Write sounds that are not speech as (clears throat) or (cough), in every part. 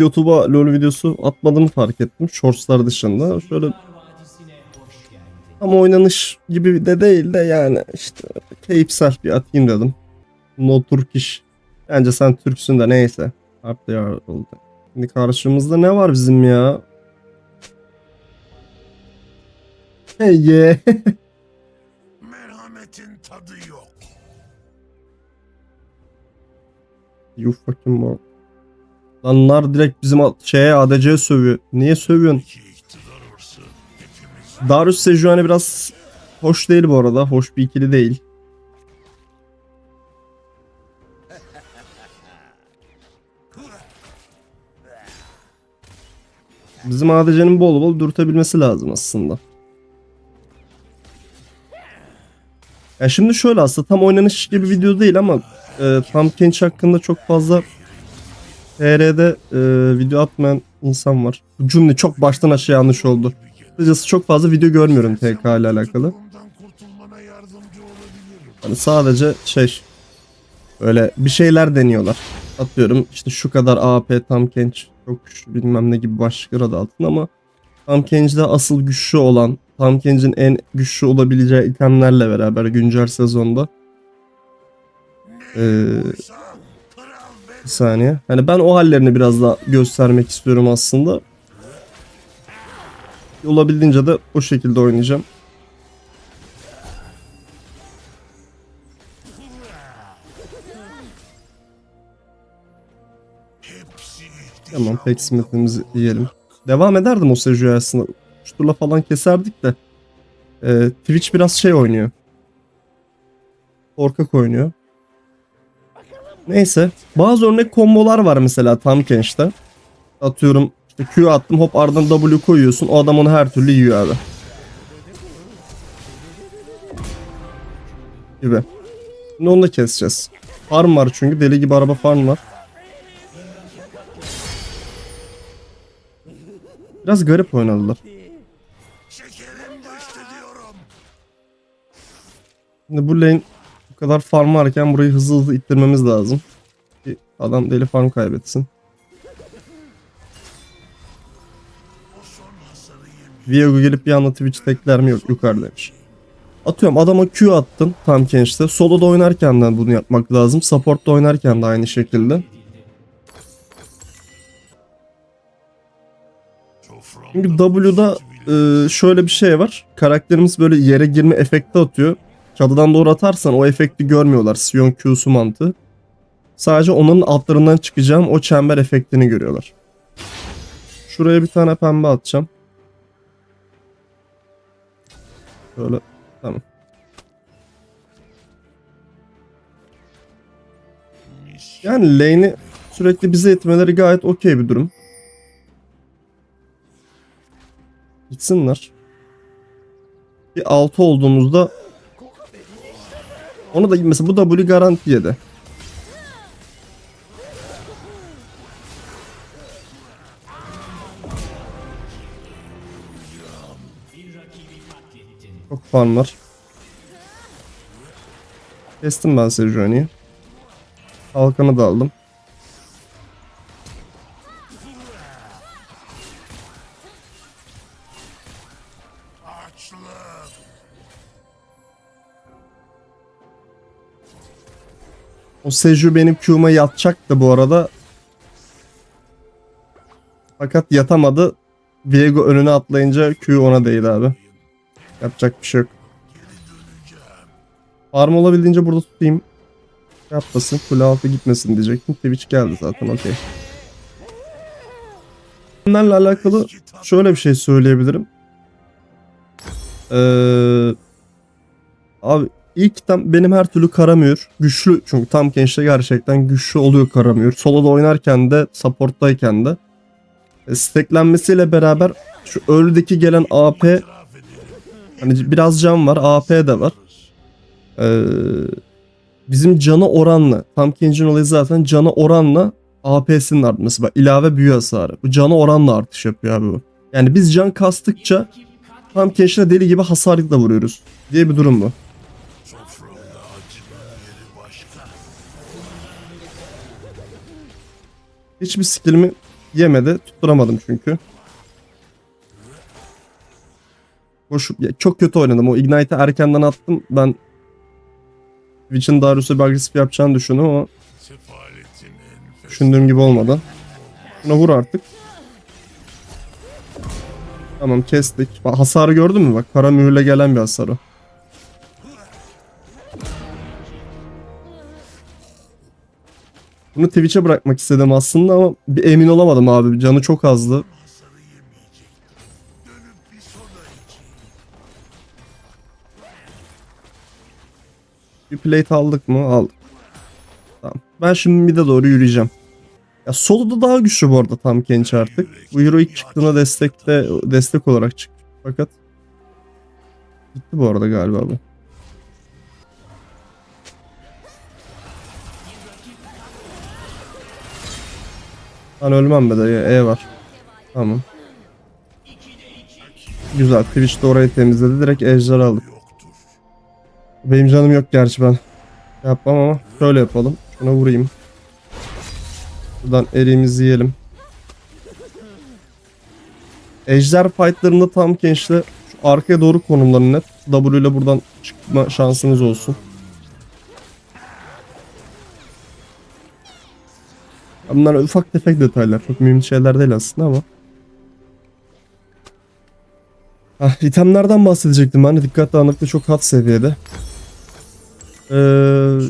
YouTube'a LoL videosu atmadığımı fark ettim. Shortslar dışında. Şöyle ama oynanış gibi de değil de yani işte keyifsel bir atayım dedim. No Turkish. Bence sen Türksün de neyse. Ya oldu. Şimdi karşımızda ne var bizim ya? Hey ye. Merhametin tadı yok. you fucking more. Lan nar direkt bizim şeye ADC'ye sövüyor. Niye sövüyorsun? Darius Sejuani biraz hoş değil bu arada. Hoş bir ikili değil. Bizim ADC'nin bol bol dürtebilmesi lazım aslında. Ya şimdi şöyle aslında tam oynanış gibi video değil ama e, tam Kench hakkında çok fazla TR'de e, video atmayan insan var. Bu cümle çok baştan aşağı yanlış oldu. Kısacası çok fazla video görmüyorum TK ile alakalı. Hani sadece şey böyle bir şeyler deniyorlar. Atıyorum işte şu kadar AP tam genç çok güçlü bilmem ne gibi başlıklar adı altında ama tam gençte asıl güçlü olan tam gencin en güçlü olabileceği itemlerle beraber güncel sezonda ee, bir saniye. Hani ben o hallerini biraz daha göstermek istiyorum aslında. Olabildiğince de o şekilde oynayacağım. Tamam Pecksmith'imizi yiyelim. Devam ederdim o Seju'ya aslında. Uçturla falan keserdik de. Ee, Twitch biraz şey oynuyor. Korkak oynuyor. Neyse. Bazı örnek kombolar var mesela tam Kench'te. Atıyorum işte Q attım hop ardından W koyuyorsun. O adam onu her türlü yiyor abi. Gibi. Şimdi onu da keseceğiz. Farm var çünkü deli gibi araba farm var. Biraz garip oynadılar. Şimdi bu lane kadar farm varken burayı hızlı hızlı ittirmemiz lazım. Ki adam deli farm kaybetsin. Viego gelip bir anda Twitch tekler mi yok yukarıdaymış. Atıyorum adama Q attın tam gençte. Solo'da oynarken de bunu yapmak lazım. Support'ta oynarken de aynı şekilde. Çünkü W'da e, şöyle bir şey var. Karakterimiz böyle yere girme efekti atıyor. Çatıdan doğru atarsan o efekti görmüyorlar. Sion Q'su mantığı. Sadece onun altlarından çıkacağım o çember efektini görüyorlar. Şuraya bir tane pembe atacağım. Böyle tamam. Yani lane'i sürekli bize etmeleri gayet okey bir durum. Gitsinler. Bir 6 olduğumuzda onu da mesela bu W garanti yedi. Çok farm var. Kestim ben Sejuani'yi. Halkanı da aldım. O Seju benim Q'ma yatacaktı bu arada. Fakat yatamadı. Viego önüne atlayınca Q ona değdi abi. Yapacak bir şey yok. Farm olabildiğince burada tutayım. Yapmasın. Kule altı gitmesin diyecektim. Twitch geldi zaten okey. Bunlarla alakalı şöyle bir şey söyleyebilirim. Ee, abi ilk tam benim her türlü karamıyor. Güçlü çünkü tam gençte gerçekten güçlü oluyor karamıyor. Solo'da oynarken de supporttayken de. E, Steklenmesiyle beraber şu early'deki gelen AP hani biraz can var AP de var. Ee, bizim canı oranla tam Kenjin olayı zaten canı oranla AP'sinin artması. Bak ilave büyü hasarı. Bu canı oranla artış yapıyor abi bu. Yani biz can kastıkça tam Kenjin'e deli gibi hasar da vuruyoruz diye bir durum bu. Hiçbir skillimi Yemedi. Tutturamadım çünkü. Koşup, ya çok kötü oynadım. O Ignite'ı erkenden attım. Ben Witch'in Darius'a bir agresif yapacağını düşündüm ama düşündüğüm gibi olmadı. Şuna vur artık. Tamam kestik. Bak, hasarı gördün mü? Bak kara mühürle gelen bir hasar o. Bunu Twitch'e bırakmak istedim aslında ama bir emin olamadım abi. Canı çok azdı. Bir plate aldık mı? Aldık. Tamam. Ben şimdi mid'e doğru yürüyeceğim. Ya solo da daha güçlü bu arada tam Kench artık. Bu hero ilk çıktığında destekte destek olarak çıktı. Fakat gitti bu arada galiba bu. Ben ölmem be dayı. E var. Tamam. Güzel. Twitch de orayı temizledi. Direkt ejder aldık. Benim canım yok gerçi ben. Yapmam ama şöyle yapalım. Şuna vurayım. Buradan eriğimizi yiyelim. Ejder fightlarında tam gençle şu arkaya doğru konumlanın net. W ile buradan çıkma şansınız olsun. Bunlar ufak tefek detaylar. Çok mühim şeyler değil aslında ama. Ah, itemlerden bahsedecektim ben de dikkat dağınıklığı çok hat seviyede. Ee,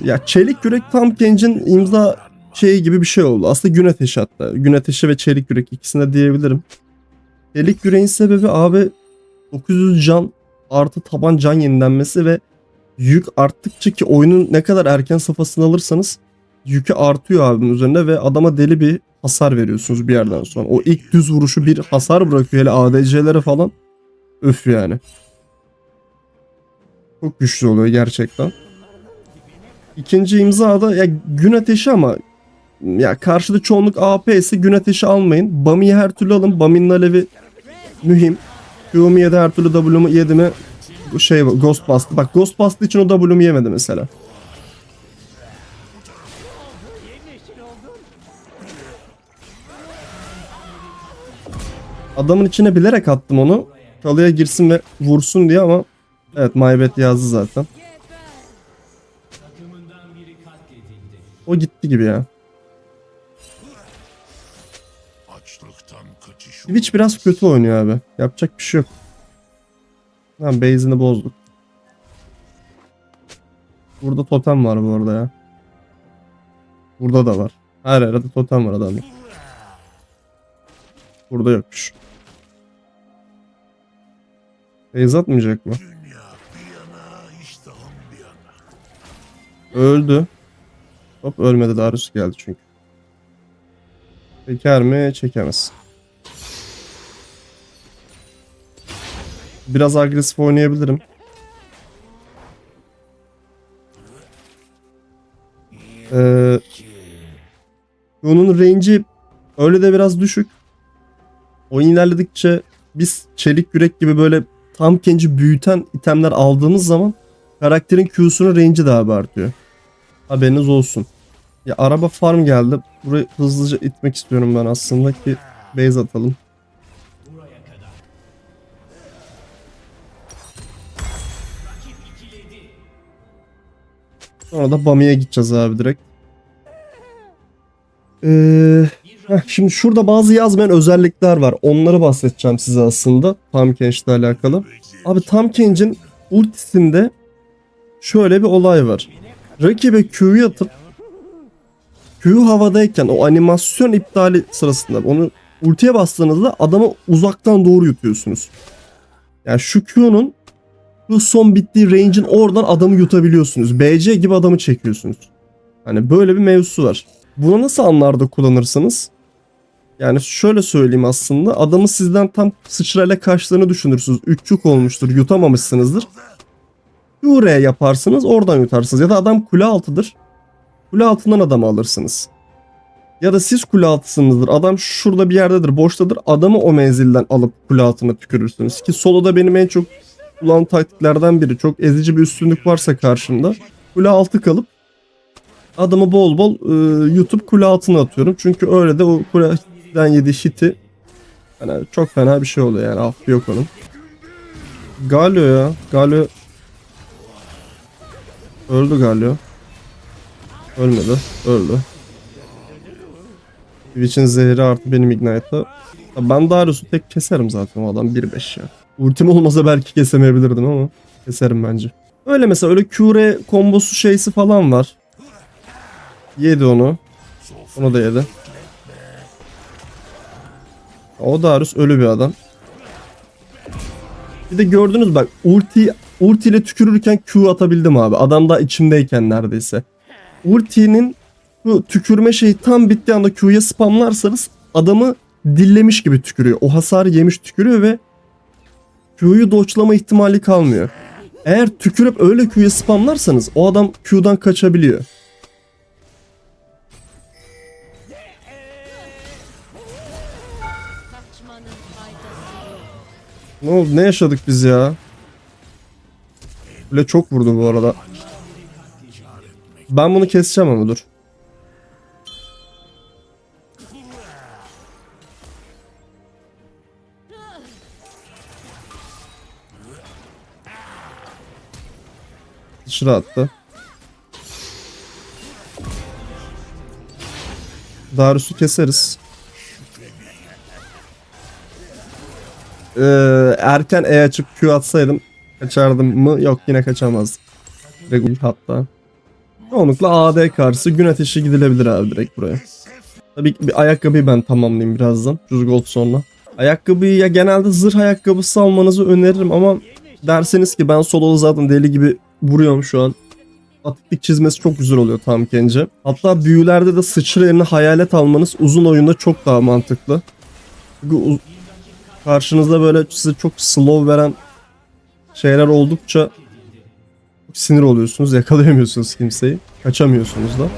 ya çelik yürek tam Kench'in imza şeyi gibi bir şey oldu. Aslında gün ateşi hatta. Gün ateşi ve çelik yürek ikisine diyebilirim. Çelik yüreğin sebebi abi 900 can artı taban can yenilenmesi ve yük arttıkça ki oyunun ne kadar erken safhasını alırsanız yükü artıyor abinin üzerinde ve adama deli bir hasar veriyorsunuz bir yerden sonra. O ilk düz vuruşu bir hasar bırakıyor hele ADC'lere falan. Öf yani. Çok güçlü oluyor gerçekten. İkinci imza da ya gün ateşi ama ya karşıda çoğunluk AP ise gün ateşi almayın. Bami'yi her türlü alın. Bami'nin alevi mühim. Q'mu yedi her türlü W'mu yedi mi şey Ghost bastı. Bak Ghost bastı için o W'mu yemedi mesela. Adamın içine bilerek attım onu. Çalıya girsin ve vursun diye ama evet maybet yazdı zaten. O gitti gibi ya. Twitch biraz kötü oynuyor abi. Yapacak bir şey yok. Lan base'ini bozduk. Burada totem var bu arada ya. Burada da var. Her yerde totem var adamda. Burada yokmuş. Base atmayacak mı? Öldü. Hop ölmedi Darius geldi çünkü. Çeker mi? Çekemez. Biraz agresif oynayabilirim. Ee, onun range'i öyle de biraz düşük. Oyun ilerledikçe biz çelik yürek gibi böyle tam kenci büyüten itemler aldığımız zaman karakterin Q'sunun range'i daha artıyor. Haberiniz olsun. Ya araba farm geldi. Burayı hızlıca itmek istiyorum ben aslında ki base atalım. Sonra da Bami'ye gideceğiz abi direkt. Ee, şimdi şurada bazı yazmayan özellikler var. Onları bahsedeceğim size aslında. Tam Kench'le alakalı. Abi Tam Kench'in ultisinde şöyle bir olay var. Rakibe Q'yu atıp Q havadayken o animasyon iptali sırasında onu ultiye bastığınızda adamı uzaktan doğru yutuyorsunuz. Yani şu Q'nun bu son bittiği range'in oradan adamı yutabiliyorsunuz. BC gibi adamı çekiyorsunuz. Hani böyle bir mevzusu var. Bunu nasıl anlarda kullanırsınız? Yani şöyle söyleyeyim aslında. Adamı sizden tam sıçrayla kaçtığını düşünürsünüz. Üççük olmuştur, yutamamışsınızdır. Q'ya yaparsınız, oradan yutarsınız. Ya da adam kule altıdır. Kule altından adamı alırsınız. Ya da siz kule altısınızdır. Adam şurada bir yerdedir, boştadır. Adamı o menzilden alıp kule altına tükürürsünüz. Ki soloda benim en çok kullandığım taktiklerden biri. Çok ezici bir üstünlük varsa karşımda. Kule altı kalıp adamı bol bol e, YouTube kule altına atıyorum. Çünkü öyle de o kule ultiden yedi hiti yani çok fena bir şey oluyor yani affı yok onun. Galio ya. Galio öldü Galio. Ölmedi. Öldü. Twitch'in zehri artı benim Ignite'la. Ben Darius'u tek keserim zaten o adam 1-5 ya. Ultim olmasa belki kesemeyebilirdim ama keserim bence. Öyle mesela öyle Qre kombosu şeysi falan var. Yedi onu. Onu da yedi. O Darius ölü bir adam. Bir de gördünüz bak ulti ulti ile tükürürken Q atabildim abi. Adam da içimdeyken neredeyse. Ultinin bu tükürme şeyi tam bittiği anda Q'ya spamlarsanız adamı dillemiş gibi tükürüyor. O hasarı yemiş tükürüyor ve Q'yu doçlama ihtimali kalmıyor. Eğer tükürüp öyle Q'ya spamlarsanız o adam Q'dan kaçabiliyor. Ne oldu? Ne yaşadık biz ya? Bile çok vurdu bu arada. Ben bunu keseceğim ama dur. Dışarı attı. Darius'u keseriz. Ee, erken E açıp Q atsaydım kaçardım mı? Yok yine kaçamazdım. Direkt hatta. Çoğunlukla AD karşısı gün ateşi gidilebilir abi direkt buraya. Tabii bir ayakkabıyı ben tamamlayayım birazdan. 100 gold sonra. Ayakkabıyı ya genelde zırh ayakkabısı almanızı öneririm ama derseniz ki ben solo zaten deli gibi vuruyorum şu an. Atiklik çizmesi çok güzel oluyor tam kence. Hatta büyülerde de sıçra yerine hayalet almanız uzun oyunda çok daha mantıklı. Çünkü karşınızda böyle size çok slow veren şeyler oldukça sinir oluyorsunuz. Yakalayamıyorsunuz kimseyi. Kaçamıyorsunuz da.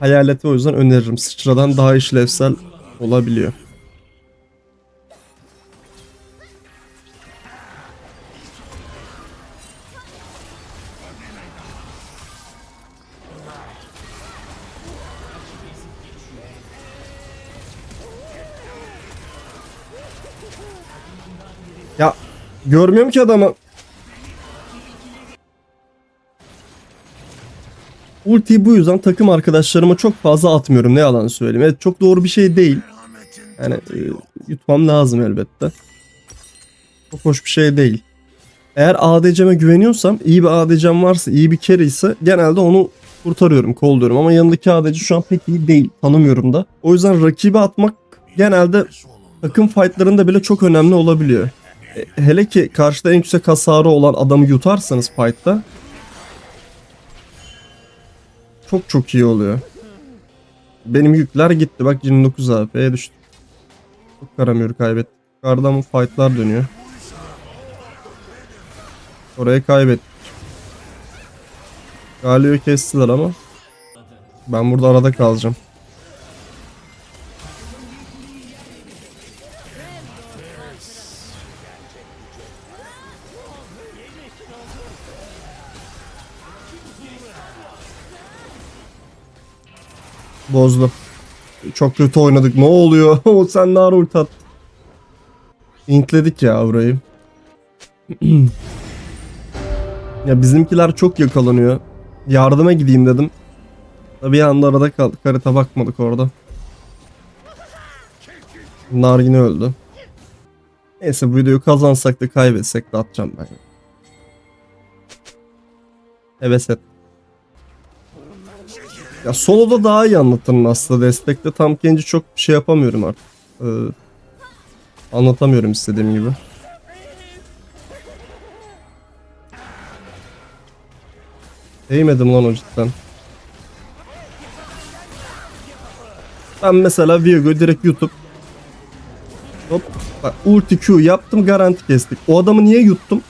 Hayaleti o yüzden öneririm. Sıçradan daha işlevsel olabiliyor. Görmüyorum ki adamı. Ultiyi bu yüzden takım arkadaşlarıma çok fazla atmıyorum ne yalan söyleyeyim. Evet çok doğru bir şey değil. Yani e, yutmam lazım elbette. Çok hoş bir şey değil. Eğer ADC'me güveniyorsam, iyi bir ADC'm varsa, iyi bir carry ise genelde onu kurtarıyorum, kolluyorum. Ama yanındaki ADC şu an pek iyi değil. Tanımıyorum da. O yüzden rakibi atmak genelde takım fightlarında bile çok önemli olabiliyor. E, Hele ki karşıda en yüksek hasarı olan adamı yutarsanız fight'ta çok çok iyi oluyor. Benim yükler gitti. Bak 29 AP'ye düştü. Çok karamıyor kaybettik. Yukarıda mı fight'lar dönüyor. Orayı kaybettik. Galio'yu kestiler ama ben burada arada kalacağım. Bozdu. Çok kötü oynadık. Ne oluyor? (laughs) O sen ulti attın? İntledik ya burayı. (clears throat) ya bizimkiler çok yakalanıyor. Yardıma gideyim dedim. Tabii bir anda arada kaldık. Harita bakmadık orada. Nar yine öldü. Neyse bu videoyu kazansak da kaybetsek de atacağım ben. Heves et. Ya soloda daha iyi anlatırım aslında. Destekte tam kendi çok bir şey yapamıyorum artık. Ee, anlatamıyorum istediğim gibi. Değmedim lan o cidden. Ben mesela Viego direkt YouTube. Hop. Bak ulti Q yaptım garanti kestik. O adamı niye yuttum?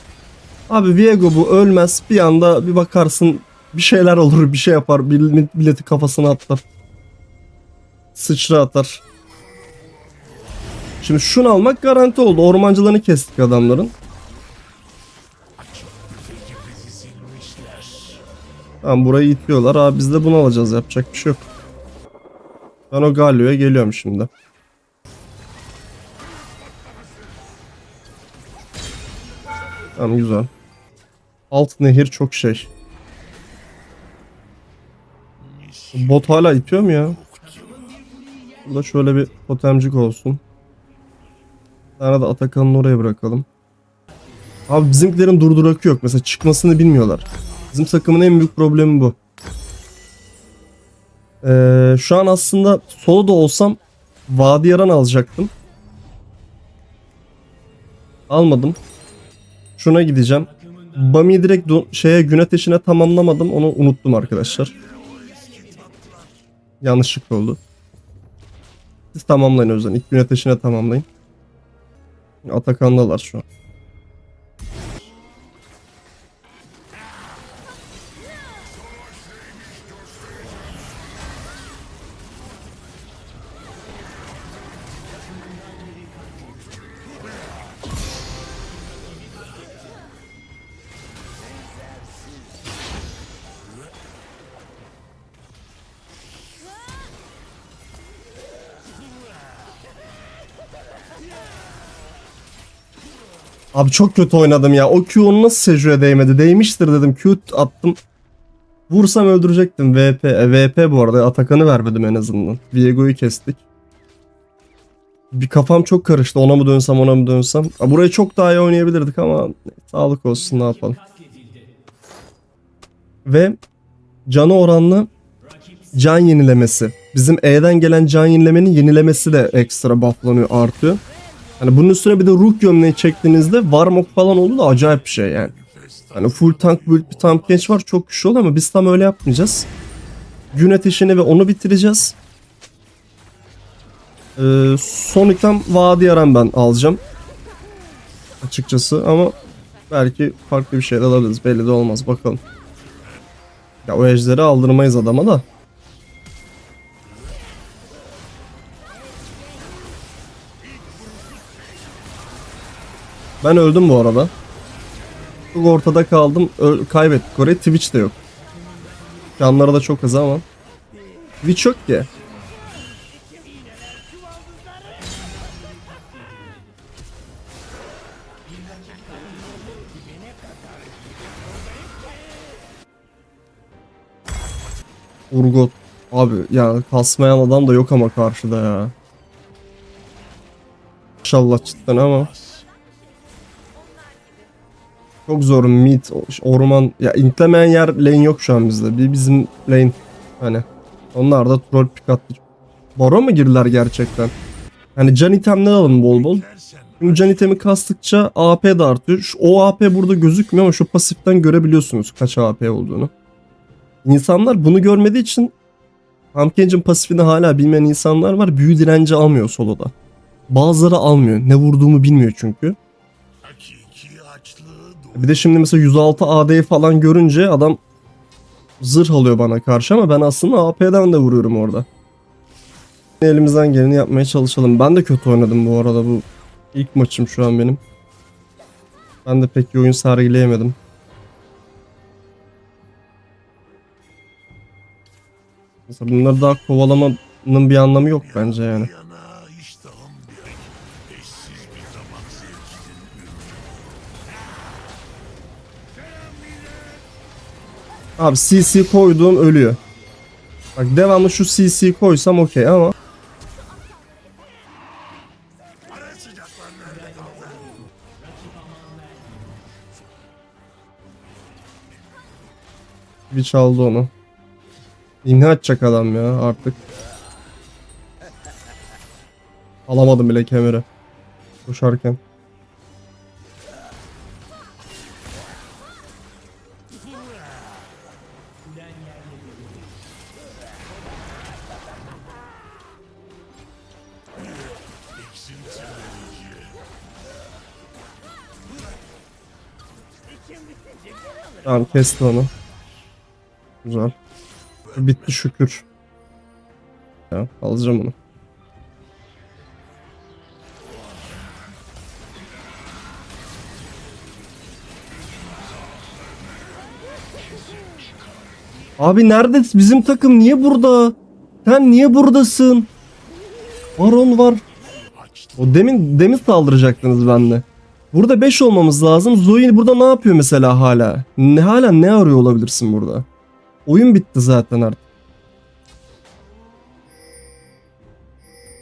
Abi Viego bu ölmez. Bir anda bir bakarsın bir şeyler olur bir şey yapar. Bil- Milleti kafasına atlar. Sıçra atar. Şimdi şunu almak garanti oldu. Ormancılarını kestik adamların. Tamam burayı itiyorlar. Abi biz de bunu alacağız. Yapacak bir şey yok. Ben o Galio'ya geliyorum şimdi. Tamam güzel. Alt nehir çok şey. Bot hala itiyor mu ya? Burada şöyle bir totemcik olsun. Bir tane Atakan'ın oraya bırakalım. Abi bizimkilerin durdurakı yok. Mesela çıkmasını bilmiyorlar. Bizim takımın en büyük problemi bu. Ee, şu an aslında solo da olsam Vadi Yaran alacaktım. Almadım. Şuna gideceğim. Bami'yi direkt şeye gün ateşine tamamlamadım. Onu unuttum arkadaşlar. Yanlışlıkla oldu. Siz tamamlayın o yüzden. İlk gün ateşine tamamlayın. Atakan'dalar şu an. Abi çok kötü oynadım ya. O Q onu nasıl Seju'ya değmedi? Değmiştir dedim. Q attım. Vursam öldürecektim. VP. E, VP bu arada. Atakan'ı vermedim en azından. Viego'yu kestik. Bir kafam çok karıştı. Ona mı dönsem ona mı dönsem. Ha, burayı çok daha iyi oynayabilirdik ama sağlık olsun ne yapalım. Ve canı oranlı can yenilemesi. Bizim E'den gelen can yenilemenin yenilemesi de ekstra bufflanıyor artıyor. Hani bunun üstüne bir de ruh gömleği çektiğinizde Warmok falan oldu da acayip bir şey yani. Hani full tank build bir tank genç var çok güçlü oluyor ama biz tam öyle yapmayacağız. Gün ateşini ve onu bitireceğiz. Ee, son item Vadi Yaran ben alacağım. Açıkçası ama belki farklı bir şey alabiliriz. Belli de olmaz bakalım. Ya o ejderi aldırmayız adama da. Ben öldüm bu arada. Çok ortada kaldım. Ö- kaybettik orayı. Twitch de yok. Canları da çok hızlı ama. Twitch yok ki. Urgot. Abi ya kasmayan adam da yok ama karşıda ya. İnşallah cidden ama. Çok zor mid, orman. Ya intlemeyen yer lane yok şu an bizde. Bir bizim lane hani. Onlar da troll pick attı. Baro mu girdiler gerçekten? Hani can itemler alın bol bol. Çünkü can itemi kastıkça AP de artıyor. Şu, o AP burada gözükmüyor ama şu pasiften görebiliyorsunuz kaç AP olduğunu. İnsanlar bunu görmediği için Pumpkin'cin pasifini hala bilmeyen insanlar var. Büyü direnci almıyor soloda. Bazıları almıyor. Ne vurduğumu bilmiyor çünkü. Bir de şimdi mesela 106 AD'yi falan görünce adam zırh alıyor bana karşı ama ben aslında AP'den de vuruyorum orada. Elimizden geleni yapmaya çalışalım. Ben de kötü oynadım bu arada bu ilk maçım şu an benim. Ben de pek iyi oyun sergileyemedim. Mesela bunları daha kovalamanın bir anlamı yok bence yani. Abi CC koyduğum ölüyor. Bak devamlı şu CC koysam okey ama bir çaldı onu. İmha edecek adam ya artık. Alamadım bile kemeri. Koşarken. Kesti onu. Güzel. Bitti şükür. Ya alacağım onu. Abi nerede bizim takım niye burada? Sen niye buradasın? Baron var. O demin demin saldıracaktınız bende. Burada 5 olmamız lazım. Zoe burada ne yapıyor mesela hala? Ne hala ne arıyor olabilirsin burada? Oyun bitti zaten artık.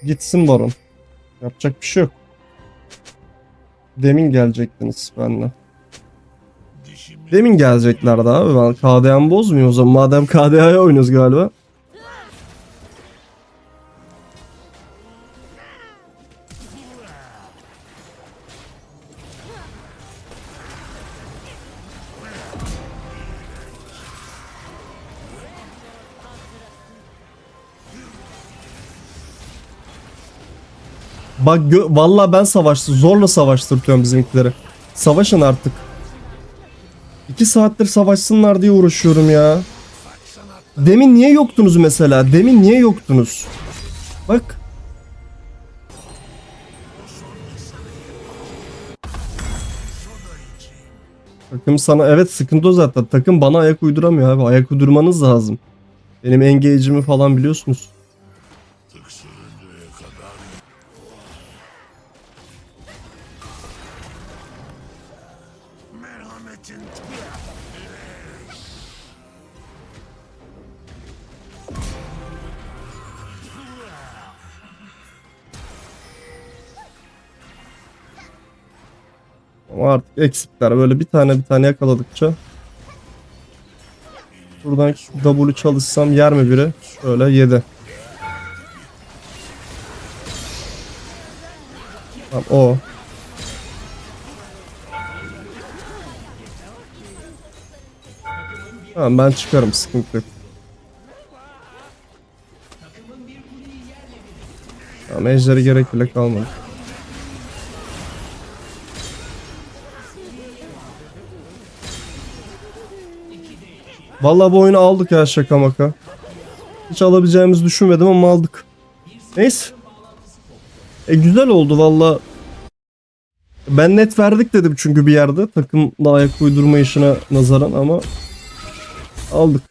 Gitsin Baron. Yapacak bir şey yok. Demin gelecektiniz benimle. Demin geleceklerdi abi. Ben KDA'mı bozmayayım o zaman. Madem KDA'ya oynuyoruz galiba. Bak vallahi ben savaştım. Zorla savaştırtıyorum bizimkileri. Savaşın artık. İki saattir savaşsınlar diye uğraşıyorum ya. Demin niye yoktunuz mesela? Demin niye yoktunuz? Bak. Takım sana evet sıkıntı o zaten. Takım bana ayak uyduramıyor abi. Ayak uydurmanız lazım. Benim engage'imi falan biliyorsunuz. Artık eksikler böyle bir tane bir tane yakaladıkça Buradan W çalışsam yer mi biri? Şöyle yedi. Tamam o. Tamam ben çıkarım sıkıntı yok. Tamam ejderi gerek kalmadı. Vallahi bu oyunu aldık ya şaka maka. Hiç alabileceğimizi düşünmedim ama aldık. Neyse. E güzel oldu valla. Ben net verdik dedim çünkü bir yerde takımla ayak uydurma işine nazaran ama aldık.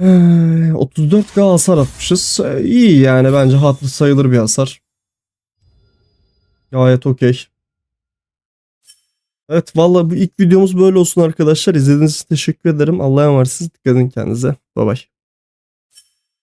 Ee, 34k hasar atmışız. Ee, iyi yani bence hatırı sayılır bir hasar. Gayet okey. Evet valla bu ilk videomuz böyle olsun arkadaşlar. İzlediğiniz için teşekkür ederim. Allah'a emanetsiniz. Dikkat edin kendinize. Bay bay.